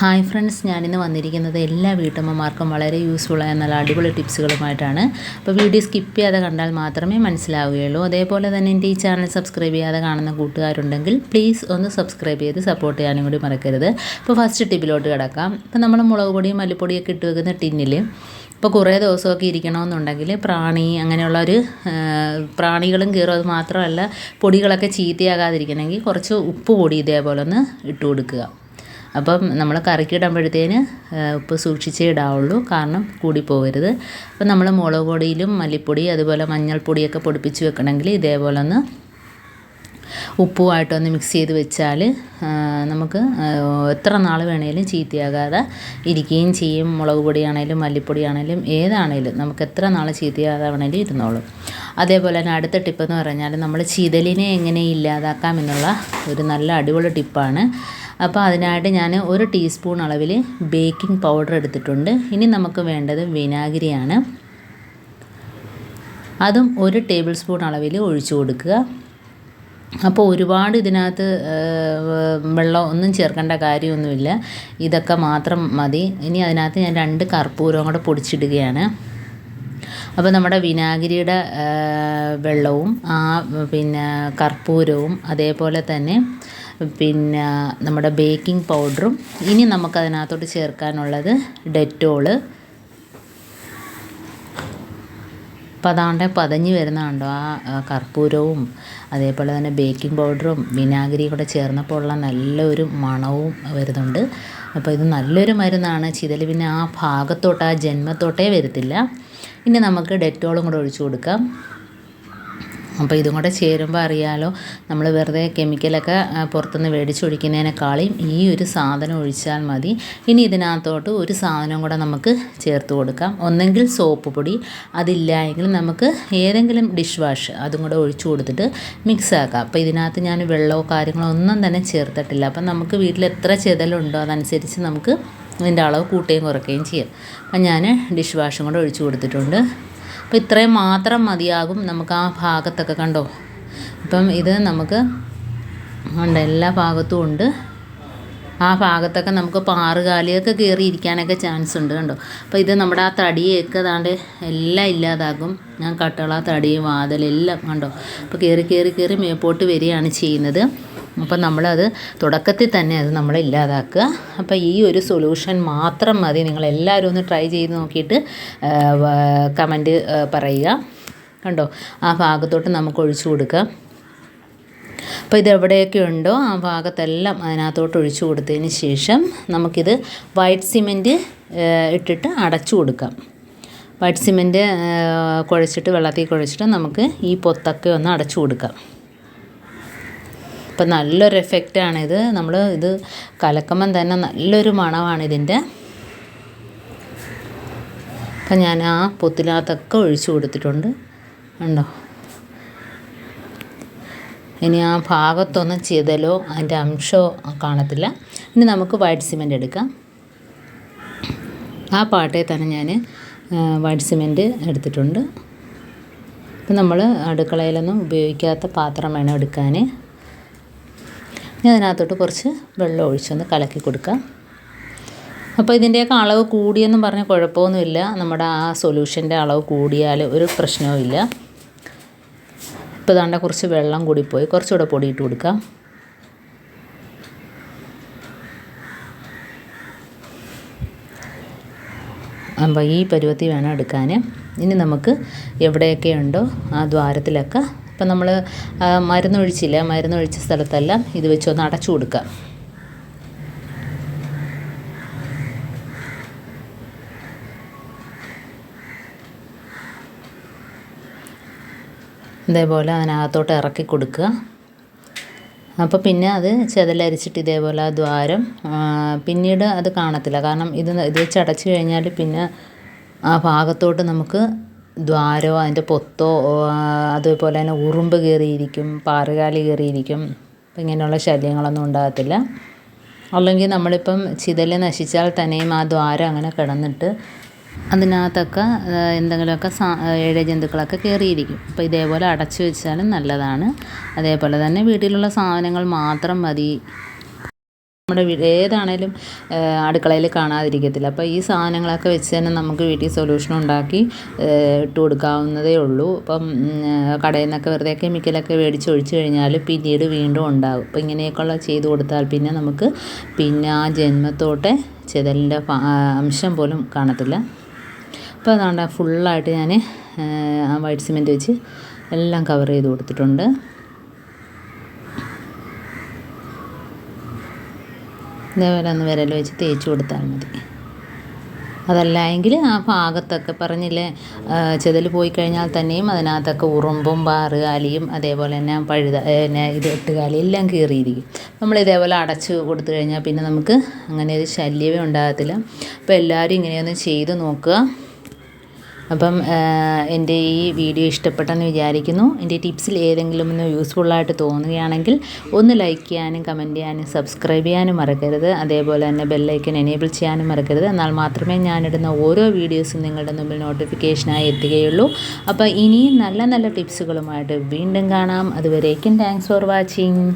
Hi friends ഞാനിന്ന് വന്നിരിക്കുന്നത് എല്ലാ വീട്ടമ്മമാർക്കും വളരെ യൂസ്ഫുള്ളായ നല്ല അടിപൊളി ടിപ്സുകളുമായിട്ടാണ്. അപ്പോൾ വീഡിയോ സ്കിപ്പ് ചെയ്യാതെ കണ്ടാൽ മാത്രമേ മനസ്സിലാവുകയുള്ളൂ. അതേപോലെ തന്നെ എന്റെ ഈ ചാനൽ സബ്സ്ക്രൈബ് ചെയ്യാതെ കാണുന്ന കൂട്ടുകാരുണ്ടെങ്കിൽ പ്ലീസ് ഒന്ന് സബ്സ്ക്രൈബ് ചെയ്ത് സപ്പോർട്ട് ചെയ്യാനും കൂടി മറക്കരുത്. അപ്പോൾ ഫസ്റ്റ് ടിപ്പിലോട്ട് കിടക്കാം. ഇപ്പോൾ നമ്മൾ മുളക് പൊടിയും മല്ലിപ്പൊടിയൊക്കെ ഇട്ട് വെക്കുന്ന ടിന്നിൽ ഇപ്പോൾ കുറേ ദിവസമൊക്കെ ഇരിക്കണമെന്നുണ്ടെങ്കിൽ പ്രാണി അങ്ങനെയുള്ള ഒരു പ്രാണികളും കയറും അത് മാത്രമല്ല പൊടികളൊക്കെ ചീത്തയാകാതിരിക്കണമെങ്കിൽ കുറച്ച് ഉപ്പ് പൊടി ഇതേപോലെ ഒന്ന് ഇട്ട് കൊടുക്കുക. അപ്പം നമ്മൾ കറിക്ക് ഇടുമ്പോഴത്തേന് ഉപ്പ് സൂക്ഷിച്ചേ ഇടാവുള്ളൂ. കാരണം കൂടി കൂടിപ്പോകരുത് അപ്പം നമ്മൾ മുളക് പൊടിയിലും മല്ലിപ്പൊടി അതുപോലെ മഞ്ഞൾപ്പൊടിയൊക്കെ പൊടിപ്പിച്ച് വെക്കണമെങ്കിൽ ഇതേപോലെ ഒന്ന് ഉപ്പുമായിട്ടൊന്ന് മിക്സ് ചെയ്ത് വെച്ചാൽ നമുക്ക് എത്ര നാൾ വേണേലും ചീത്തയാകാതെ ഇരിക്കുകയും ചെയ്യും. മുളക് പൊടിയാണേലും മല്ലിപ്പൊടിയാണേലും ഏതാണേലും നമുക്ക് എത്ര നാൾ ചീത്തയാകാതെ വേണേലും ഇരുന്നോളും. അതേപോലെ തന്നെ അടുത്ത ടിപ്പെന്ന് പറഞ്ഞാൽ നമ്മൾ ചിതലിനെ എങ്ങനെ ഇല്ലാതാക്കാം എന്നുള്ള ഒരു നല്ല അടിപൊളി ടിപ്പാണ്. അപ്പോൾ അതിനായിട്ട് ഞാൻ ഒരു ടീസ്പൂൺ അളവിൽ ബേക്കിംഗ് പൗഡർ എടുത്തിട്ടുണ്ട്. ഇനി നമുക്ക് വേണ്ടത് വിനാഗിരിയാണ്. അതും ഒരു ടേബിൾ സ്പൂൺ അളവിൽ ഒഴിച്ചു കൊടുക്കുക. അപ്പോൾ ഒരുപാട് ഇതിനകത്ത് വെള്ളം ഒന്നും ചേർക്കേണ്ട കാര്യമൊന്നുമില്ല. ഇതൊക്കെ മാത്രം മതി. ഇനി അതിനകത്ത് ഞാൻ രണ്ട് കർപ്പൂരവും കൂടെ പൊടിച്ചിടുകയാണ്. അപ്പോൾ നമ്മുടെ വിനാഗിരിയുടെ വെള്ളവും ആ പിന്നെ കർപ്പൂരവും അതേപോലെ തന്നെ പിന്നെ നമ്മുടെ ബേക്കിംഗ് പൗഡറും ഇനി നമുക്കതിനകത്തോട്ട് ചേർക്കാനുള്ളത് ഡെറ്റോൾ അപ്പോൾ അതാണ്ട് പതഞ്ഞ് വരുന്ന കണ്ടോ ആ കർപ്പൂരവും അതേപോലെ തന്നെ ബേക്കിംഗ് പൗഡറും വിനാഗിരിയും കൂടെ ചേർന്നപ്പോൾ ഉള്ള നല്ലൊരു മണവും വരുന്നുണ്ട്. അപ്പോൾ ഇത് നല്ലൊരു മരുന്നാണ്. ചിതൽ പിന്നെ ആ ഭാഗത്തോട്ട് ആ ജന്മത്തോട്ടേ വരത്തില്ല. ഇനി നമുക്ക് ഡെറ്റോളും കൂടെ ഒഴിച്ചു കൊടുക്കാം. അപ്പോൾ ഇതും കൂടെ ചേരുമ്പോൾ അറിയാലോ നമ്മൾ വെറുതെ കെമിക്കലൊക്കെ പുറത്തുനിന്ന് മേടിച്ചൊഴിക്കുന്നതിനേക്കാളും ഈ ഒരു സാധനം ഒഴിച്ചാൽ മതി. ഇനി ഇതിനകത്തോട്ട് ഒരു സാധനം കൂടെ നമുക്ക് ചേർത്ത് കൊടുക്കാം. ഒന്നെങ്കിൽ സോപ്പ് പൊടി അതില്ല എങ്കിൽ നമുക്ക് ഏതെങ്കിലും ഡിഷ് വാഷ് അതും കൂടെ ഒഴിച്ചു കൊടുത്തിട്ട് മിക്സ് ആക്കാം. അപ്പോൾ ഇതിനകത്ത് ഞാൻ വെള്ളമോ കാര്യങ്ങളോ ഒന്നും തന്നെ ചേർത്തിട്ടില്ല. അപ്പം നമുക്ക് വീട്ടിൽ എത്ര ചെതലുണ്ടോ അതനുസരിച്ച് നമുക്ക് ഇതിന്റെ അളവ് കൂട്ടുകയും കുറയ്ക്കുകയും ചെയ്യാം. അപ്പം ഞാൻ ഡിഷ് വാഷും കൂടെ ഒഴിച്ചു കൊടുത്തിട്ടുണ്ട്. അപ്പോൾ ഇത്രയും മാത്രം മതിയാകും നമുക്ക് ആ ഭാഗത്തൊക്കെ കണ്ടോ? ഇപ്പം ഇത് നമുക്ക് ഉണ്ട് എല്ലാ ഭാഗത്തും ഉണ്ട്. ആ ഭാഗത്തൊക്കെ നമുക്ക് പാറുകാലിയൊക്കെ കയറി ഇരിക്കാനൊക്കെ ചാൻസ് ഉണ്ട് കണ്ടോ? അപ്പോൾ ഇത് നമ്മുടെ ആ തടിയൊക്കെ അതാണ്ട് എല്ലാം ഇല്ലാതാകും. ഞാൻ കട്ടള തടി വാതിലെല്ലാം കണ്ടോ? അപ്പോൾ കയറി കയറി കയറി മേപ്പോട്ട് വരികയാണ് ചെയ്യുന്നത്. അപ്പം നമ്മളത് തുടക്കത്തിൽ തന്നെ അത് നമ്മൾ ഇല്ലാതാക്കുക. അപ്പോൾ ഈ ഒരു സൊല്യൂഷൻ മാത്രം മതി. നിങ്ങൾ എല്ലാവരും ഒന്ന് ട്രൈ ചെയ്ത് നോക്കിയിട്ട് കമന്റ് പറയുക. കണ്ടോ? ആ ഭാഗത്തോട്ട് നമുക്ക് ഒഴിച്ചു കൊടുക്കാം. അപ്പോൾ ഇത് എവിടെയൊക്കെ ഉണ്ടോ ആ ഭാഗത്തെല്ലാം അതിനകത്തോട്ട് ഒഴിച്ചു കൊടുത്തതിന് ശേഷം നമുക്കിത് വൈറ്റ് സിമെന്റ് ഇട്ടിട്ട് അടച്ചു കൊടുക്കാം. വൈറ്റ് സിമെന്റ് കുഴച്ചിട്ട് വെള്ളത്തിൽ കുഴച്ചിട്ട് നമുക്ക് ഈ പൊത്തൊക്കെ ഒന്ന് അടച്ചു കൊടുക്കാം. ഇപ്പം നല്ലൊരു എഫക്റ്റാണിത് നമ്മൾ ഇത് കലക്കുമ്പം തന്നെ നല്ലൊരു മണമാണ് ഇതിന്റെ അപ്പം ഞാൻ ആ പൊത്തിനകത്തൊക്കെ ഒഴിച്ചു കൊടുത്തിട്ടുണ്ട്. ഉണ്ടോ ഇനി ആ ഭാഗത്തൊന്നും ചെയ്തലോ അതിന്റെ അംശമോ കാണത്തില്ല. ഇനി നമുക്ക് വൈറ്റ് സിമെന്റ് എടുക്കാം. ആ പാട്ടേ തന്നെ ഞാൻ വൈറ്റ് സിമെന്റ് എടുത്തിട്ടുണ്ട്. ഇപ്പം നമ്മൾ അടുക്കളയിലൊന്നും ഉപയോഗിക്കാത്ത പാത്രം വേണം എടുക്കാൻ ഇനി അതിനകത്തോട്ട് കുറച്ച് വെള്ളം ഒഴിച്ചൊന്ന് കലക്കി കൊടുക്കാം. അപ്പോൾ ഇതിന്റെയൊക്കെ അളവ് കൂടിയെന്നും പറഞ്ഞാൽ കുഴപ്പമൊന്നുമില്ല. നമ്മുടെ ആ സൊല്യൂഷന്റെ അളവ് കൂടിയാൽ ഒരു പ്രശ്നവുമില്ല ഇപ്പോൾ ഇതാണ്ട കുറച്ച് വെള്ളം കൂടിപ്പോയി. കുറച്ചുകൂടെ പൊടിയിട്ട് കൊടുക്കാം. അപ്പോൾ ഈ പരുവത്തിൽ വേണം എടുക്കാൻ ഇനി നമുക്ക് എവിടെയൊക്കെ ഉണ്ടോ ആ ദ്വാരത്തിലൊക്കെ ഇപ്പം നമ്മൾ മരുന്നൊഴിച്ചില്ല മരുന്നൊഴിച്ച സ്ഥലത്തെല്ലാം ഇത് വെച്ചൊന്ന് അടച്ചു കൊടുക്കുക. ഇതേപോലെ അതിനകത്തോട്ട് ഇറക്കി കൊടുക്കുക. അപ്പോൾ പിന്നെ അത് ചെതലരിച്ചിട്ട് ഇതേപോലെ ആ ദ്വാരം പിന്നീട് അത് കാണത്തില്ല. കാരണം ഇത് ഇത് വെച്ച് അടച്ചു കഴിഞ്ഞാൽ പിന്നെ ആ ഭാഗത്തോട്ട് നമുക്ക് ദ്വാരമോ അതിന്റെ പൊത്തോ അതുപോലെ തന്നെ ഉറുമ്പ് കയറിയിരിക്കും പാറുകാലി കയറിയിരിക്കും അപ്പം ഇങ്ങനെയുള്ള ശല്യങ്ങളൊന്നും ഉണ്ടാകത്തില്ല. അല്ലെങ്കിൽ നമ്മളിപ്പം ചിതൽ നശിച്ചാൽ തന്നെയും ആ ദ്വാരം അങ്ങനെ കിടന്നിട്ട് അതിനകത്തൊക്കെ എന്തെങ്കിലുമൊക്കെ സാ ഇഴജന്തുക്കളൊക്കെ കയറിയിരിക്കും അപ്പോൾ ഇതേപോലെ അടച്ചു വെച്ചാലും നല്ലതാണ്. അതേപോലെ തന്നെ വീട്ടിലുള്ള സാധനങ്ങൾ മാത്രം മതി. നമ്മുടെ ഏതാണേലും അടുക്കളയിൽ കാണാതിരിക്കത്തില്ല. അപ്പോൾ ഈ സാധനങ്ങളൊക്കെ വെച്ച് തന്നെ നമുക്ക് വീട്ടിൽ സൊല്യൂഷൻ ഉണ്ടാക്കി ഇട്ട് കൊടുക്കാവുന്നതേ ഉള്ളൂ. ഇപ്പം കടയിൽ നിന്നൊക്കെ വെറുതെ കെമിക്കലൊക്കെ മേടിച്ച് ഒഴിച്ച് കഴിഞ്ഞാൽ പിന്നീട് വീണ്ടും ഉണ്ടാകും അപ്പോൾ ഇങ്ങനെയൊക്കെയുള്ള ചെയ്ത് കൊടുത്താൽ പിന്നെ നമുക്ക് പിന്നെ ആ ജന്മത്തോട്ടെ ചെതലിന്റെ അംശം പോലും കാണത്തില്ല. അപ്പോൾ അതുകൊണ്ട് ഫുള്ളായിട്ട് ഞാൻ ആ വൈറ്റ് സിമെന്റ് വെച്ച് എല്ലാം കവർ ചെയ്ത് കൊടുത്തിട്ടുണ്ട്. ഇതേപോലെ ഒന്ന് വിരൽ വെച്ച് തേച്ച് കൊടുത്താൽ മതി. അതല്ല എങ്കിൽ ആ ഭാഗത്തൊക്കെ പറഞ്ഞില്ലേ ചെതൽ പോയി കഴിഞ്ഞാൽ തന്നെയും അതിനകത്തൊക്കെ ഉറുമ്പും പാറുകാലിയും അതേപോലെ തന്നെ പഴുത പിന്നെ ഇത് എട്ടുകാലി എല്ലാം കീറിയിരിക്കും. നമ്മൾ ഇതേപോലെ അടച്ച് കൊടുത്തു കഴിഞ്ഞാൽ പിന്നെ നമുക്ക് അങ്ങനെ ഒരു ശല്യമേ ഉണ്ടാകത്തില്ല. അപ്പോൾ എല്ലാവരും ഇങ്ങനെയൊന്ന് ചെയ്ത് നോക്കുക. അപ്പം എന്റെ ഈ വീഡിയോ ഇഷ്ടപ്പെട്ടെന്ന് വിചാരിക്കുന്നു. എന്റെ ടിപ്സിൽ ഏതെങ്കിലും ഒന്ന് യൂസ്ഫുള്ളായിട്ട് തോന്നുകയാണെങ്കിൽ ഒന്ന് ലൈക്ക് ചെയ്യാനും കമന്റ് ചെയ്യാനും സബ്സ്ക്രൈബ് ചെയ്യാനും മറക്കരുത്. അതേപോലെ തന്നെ ബെല്ലൈക്കൻ എനേബിൾ ചെയ്യാനും മറക്കരുത്. എന്നാൽ മാത്രമേ ഞാനിടുന്ന ഓരോ വീഡിയോസും നിങ്ങളുടെ മുമ്പിൽ നോട്ടിഫിക്കേഷനായി എത്തുകയുള്ളൂ. അപ്പോൾ ഇനിയും നല്ല നല്ല ടിപ്സുകളുമായിട്ട് വീണ്ടും കാണാം. അതുവരേക്കും താങ്ക്സ് ഫോർ വാച്ചിങ്